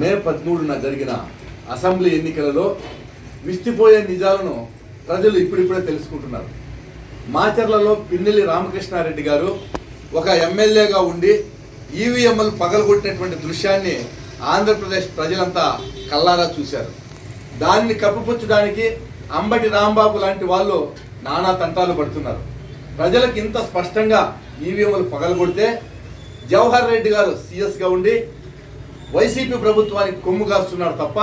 మే పదమూడున జరిగిన అసెంబ్లీ ఎన్నికలలో విస్తిపోయే నిజాలను ప్రజలు ఇప్పుడిప్పుడే తెలుసుకుంటున్నారు. మాచర్లలో పిన్నెల్లి రామకృష్ణారెడ్డి గారు ఒక ఎమ్మెల్యేగా ఉండి ఈవీఎంలు పగలగొట్టినటువంటి దృశ్యాన్ని ఆంధ్రప్రదేశ్ ప్రజలంతా కల్లారా చూశారు. దానిని కప్పిపుచ్చడానికి అంబటి రాంబాబు లాంటి వాళ్ళు నానా తంటాలు పడుతున్నారు. ప్రజలకు ఇంత స్పష్టంగా ఈవీఎంలు పగలగొడితే జవహర్ రెడ్డి గారు సీఎస్గా ఉండి వైసీపీ ప్రభుత్వానికి కొమ్ము కాస్తున్నారు తప్ప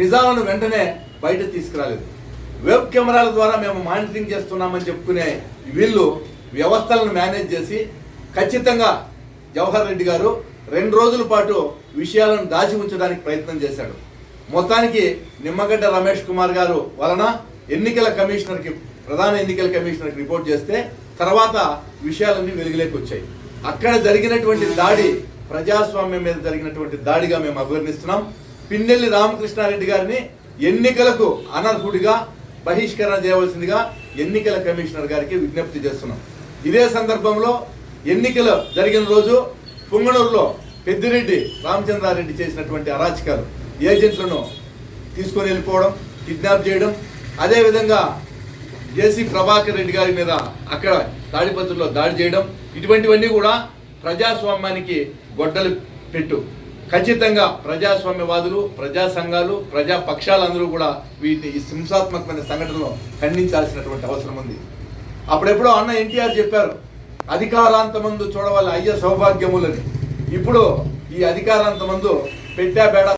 నిజాలను వెంటనే బయట తీసుకురాలేదు. వెబ్ కెమెరాల ద్వారా మేము మానిటరింగ్ చేస్తున్నామని చెప్పుకునే వీళ్ళు వ్యవస్థలను మేనేజ్ చేసి ఖచ్చితంగా జవహర్ రెడ్డి గారు రెండు రోజుల పాటు విషయాలను దాచి ఉంచడానికి ప్రయత్నం చేశాడు. మొత్తానికి నిమ్మగడ్డ రమేష్ కుమార్ గారు వలన ఎన్నికల కమిషనర్కి ప్రధాన ఎన్నికల కమిషనర్కి రిపోర్ట్ చేస్తే తర్వాత విషయాలన్నీ వెలుగులోకి వచ్చాయి. అక్కడ జరిగినటువంటి దాడి ప్రజాస్వామ్యం మీద జరిగినటువంటి దాడిగా మేము అభివర్ణిస్తున్నాం. పిన్నెల్లి రామకృష్ణారెడ్డి గారిని ఎన్నికలకు అనర్హుడిగా బహిష్కరణ చేయవలసిందిగా ఎన్నికల కమిషనర్ గారికి విజ్ఞప్తి చేస్తున్నాం. ఇదే సందర్భంలో ఎన్నికలు జరిగిన రోజు పుంగనూరులో పెద్దిరెడ్డి రామచంద్రారెడ్డి చేసినటువంటి అరాచకాలు ఏజెంట్లను తీసుకొని వెళ్ళిపోవడం కిడ్నాప్ చేయడం అదేవిధంగా జేసీ ప్రభాకర్ రెడ్డి గారి మీద అక్కడ తాడిపత్రుల్లో దాడి చేయడం ఇటువంటివన్నీ కూడా ప్రజాస్వామ్యానికి గొడ్డలు పెట్టు. ఖచ్చితంగా ప్రజాస్వామ్యవాదులు ప్రజా సంఘాలు ప్రజా పక్షాలందరూ కూడా వీటిని ఈ హింసాత్మకమైన సంఘటనలో ఖండించాల్సినటువంటి అవసరం ఉంది. అప్పుడెప్పుడో అన్న ఎన్టీఆర్ చెప్పారు అధికారాంతమందు చూడవాలి అయ్య సౌభాగ్యములని. ఇప్పుడు ఈ అధికారాంతమందు పెట్టా బేడ